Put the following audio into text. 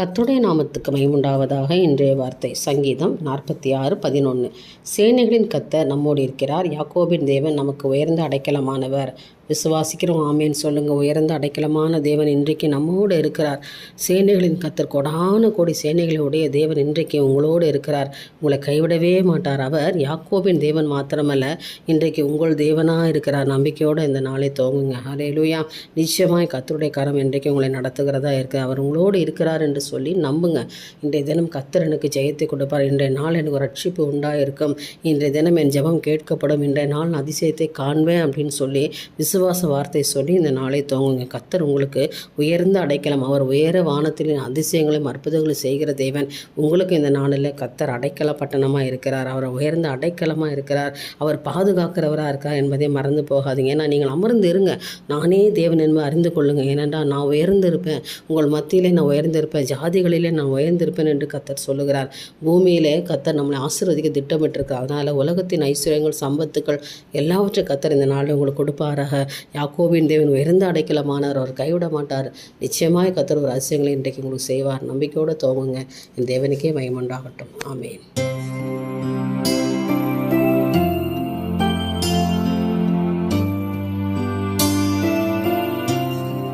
கத்துடைய நாமத்துக்கு மைமுண்டாவதாக இன்றைய வார்த்தை. சங்கீதம் நாற்பத்தி ஆறு பதினொன்று சேனைகளின் கத்த நம்மோடு இருக்கிறார். யாக்கோபின் தேவன் நமக்கு உயர்ந்த அடைக்கலமானவர். விசுவாசிக்கிறோம். ஆமேன்னு சொல்லுங்கள் உயர்ந்த அடைக்கலமான தேவன் இன்றைக்கு நம்மோடு இருக்கிறார். சேனைகளின் கத்தர் கொடான கோடி சேனைகளுடைய தேவன் இன்றைக்கு உங்களோடு இருக்கிறார். உங்களை கைவிடவே மாட்டார் அவர். யாக்கோபின் தேவன் மாத்திரமல்ல இன்றைக்கு உங்கள் தேவனாக இருக்கிறார். நம்பிக்கையோடு இந்த நாளை தோங்குங்க ஹalleluya நிச்சயமாய் கத்தருடைய கரம் இன்றைக்கு உங்களை நடத்துகிறதா இருக்கு. அவர் உங்களோடு இருக்கிறார் என்று சொல்லி நம்புங்க. இன்றைய தினம் கத்தர் எனக்கு ஜெயத்தை கொடுப்பார். இன்றைய நாள் எனக்கு ஒரு ரட்சிப்பு உண்டாக இருக்கும் இன்றைய தினம் என் ஜெபம் கேட்கப்படும். இன்றைய நாள் நான் அதிசயத்தை காண்பேன் அப்படின்னு சொல்லி விசுவாச வார்த்தை சொல்லி இந்த நாளை தோங்குங்க கத்தர் உங்களுக்கு உயர்ந்த அடைக்கலம் அவர் உயர வானத்திலின் அதிசயங்களையும் அற்புதங்களையும் செய்கிற தேவன். உங்களுக்கு இந்த நாளில் கத்தர் அடைக்கல பட்டணமாக இருக்கிறார். அவர் உயர்ந்த அடைக்கலமாக இருக்கிறார். அவர் பாதுகாக்கிறவராக இருக்கார் என்பதை மறந்து போகாதீங்க. ஏன்னா நீங்கள் அமர்ந்து இருங்க. நானே தேவன் என்பதை அறிந்து கொள்ளுங்கள். ஏனென்றால் நான் உயர்ந்திருப்பேன். உங்கள் மத்தியிலே நான் உயர்ந்திருப்பேன். ஜாதிகளிலே நான் உயர்ந்திருப்பேன் என்று கத்தர் சொல்லுகிறார். பூமியிலே கத்தர் நம்மளை ஆசீர்வதிக்க திட்டமிட்டிருக்கார் அதனால் உலகத்தின் ஐஸ்வர்யங்கள் சம்பத்துக்கள் எல்லாவற்றையும் கத்தர் இந்த நாளில் உங்களுக்கு கொடுப்பாராக. யாக்கோபின் தேவன் உயர்ந்த அடைக்கலமானவர் அவர் கைவிட மாட்டார் நிச்சயமாய் கத்தர் ஒரு அதிசயங்களை இன்றைக்கு உங்களுக்கு செய்வார். நம்பிக்கையோடு தோங்குங்க என் தேவனுக்கே மயமுண்டாகட்டும் ஆமேன்.